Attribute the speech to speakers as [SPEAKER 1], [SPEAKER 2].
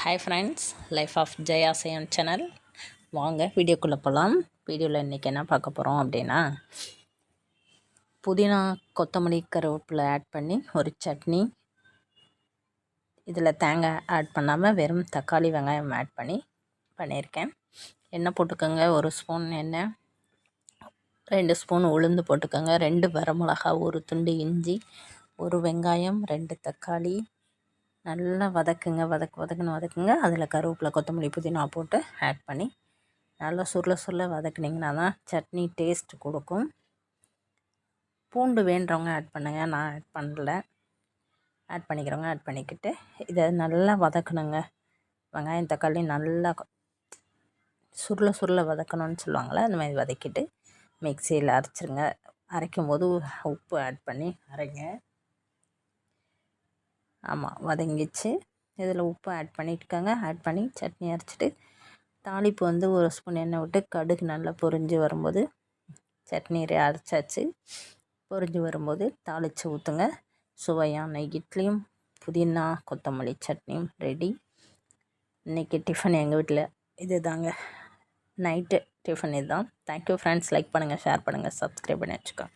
[SPEAKER 1] Hi friends life of ஜெயாசயம் channel வாங்க வீடியோக்குள்ளே போகலாம் வீடியோவில் இன்றைக்கி என்ன பார்க்க போகிறோம் அப்படின்னா புதினா கொத்தமல்லி கருவேப்பில் ஆட் பண்ணி ஒரு சட்னி. இதில் தேங்காய் ஆட் பண்ணாமல் வெறும் தக்காளி வெங்காயம் ஆட் பண்ணி பண்ணியிருக்கேன். எண்ணெய் போட்டுக்கோங்க ஒரு ஸ்பூன் எண்ணெய். ரெண்டு ஸ்பூன் உளுந்து போட்டுக்கோங்க. ரெண்டு வரமிளகா ஒரு துண்டு இஞ்சி ஒரு வெங்காயம் ரெண்டு தக்காளி. நல்லா வதக்குங்க வதக்கு வதக்குன்னு வதக்குங்க. அதில் கருவேப்பிலை கொத்தமல்லி புதினா போட்டு ஆட் பண்ணி நல்லா சுருள சுருள வதக்குனிங்கன்னா தான் சட்னி டேஸ்ட் கொடுக்கும். பூண்டு வேண்டுறவங்க ஆட் பண்ணுங்கள் நான் ஆட் பண்ணல. ஆட் பண்ணிக்கிறவங்க ஆட் பண்ணிக்கிட்டு இதை நல்லா வதக்கணுங்க. வெங்காயம் தக்காளி நல்லா சுருள சுருள வதக்கணும்னு சொல்லுவாங்களே அந்த மாதிரி வதக்கிட்டு மிக்சியில் அரைச்சிருங்க. அரைக்கும் போது உப்பு ஆட் பண்ணி அரைங்க. ஆமாம் வதங்கிச்சு. இதில் உப்பு ஆட் பண்ணிட்டுக்கோங்க. ஆட் பண்ணி சட்னி அரைச்சிட்டு தாளிப்பு வந்து ஒரு ஸ்பூன் எண்ணெய் விட்டு கடுகு நல்லா பொரிஞ்சு வரும்போது சட்னி அரைச்சாச்சு. பொரிஞ்சு வரும்போது தாளித்து ஊற்றுங்க சுவையான இட்லியும் புதினா கொத்தமல்லி சட்னியும் ரெடி இன்றைக்கி டிஃபன் எங்கள் வீட்டில் இது தாங்க நைட்டு டிஃபன் இதுதான் தேங்க்யூ ஃப்ரெண்ட்ஸ் லைக் பண்ணுங்கள் ஷேர் பண்ணுங்கள் சப்ஸ்கிரைப் பண்ணி வச்சுக்கோங்க.